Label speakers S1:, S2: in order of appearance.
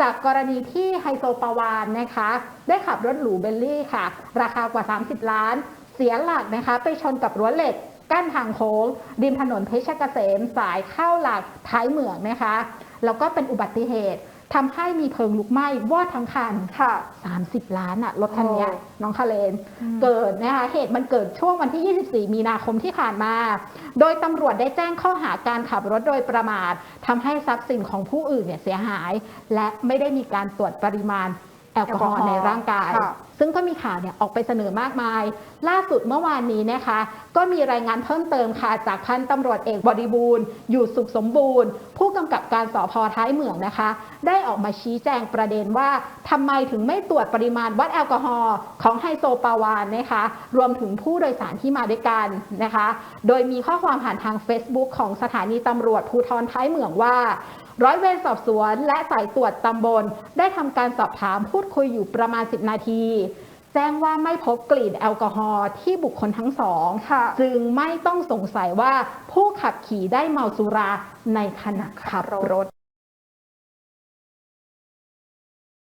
S1: จากกรณีที่ไฮโซปาวานนะคะ ได้ขับรถหรูเบลลี่ค่ะ ราคากว่า 30 ล้าน เสียหลักนะคะ ไปชนกับรั้วเหล็กกั้นทางโค้งริมถนนเพชรเกษมสายเข้าหลักท้ายเหมืองนะคะ แล้วก็เป็นอุบัติเหตุ ทำให้มีเพลิงลุกไหม้วอดทั้งคัน
S2: ค่ะ
S1: 30 ล้านอะรถคันเนี้ย
S2: โอ้
S1: น้องคาเลน
S2: อืม
S1: เกิดนะคะเหตุมันเกิดช่วงวันที่ 24 มีนาคมที่ผ่านมา โดยตำรวจได้แจ้งข้อหาการขับรถโดยประมาททำให้ทรัพย์สินของผู้อื่นเนี่ยเสียหาย และไม่ได้มีการตรวจปริมาณ แอลกอฮอล์ในร่างกาย
S2: ค่ะ
S1: ซึ่งก็มีข่าวเนี่ยออกไปเสนอมากมาย ล่าสุดเมื่อวานนี้นะคะ ก็มีรายงานเพิ่มเติมค่ะจากพันตำรวจเอกบริบูรณ์ อยู่สุขสมบูรณ์ ผู้กำกับการสพท้ายเหมืองนะคะ ได้ออกมาชี้แจงประเด็นว่าทำไมถึงไม่ตรวจปริมาณวัดแอลกอฮอล์ของไฮโซปาวานนะคะ รวมถึงผู้โดยสารที่มาด้วยกันนะคะ โดยมีข้อความผ่านทาง Facebook ของสถานีตำรวจภูธรท้ายเหมืองว่า ร้อยเวรสอบสวนและสายตรวจตำบล ได้ทำการสอบถามพูดคุยอยู่ประมาณ 10 นาที แจ้งว่าไม่พบกลิ่นแอลกอฮอล์ที่บุคคลทั้งสอง
S2: ค่ะ
S1: จึงไม่ต้องสงสัยว่าผู้ขับขี่ได้เมาสุราในขณะขับรถ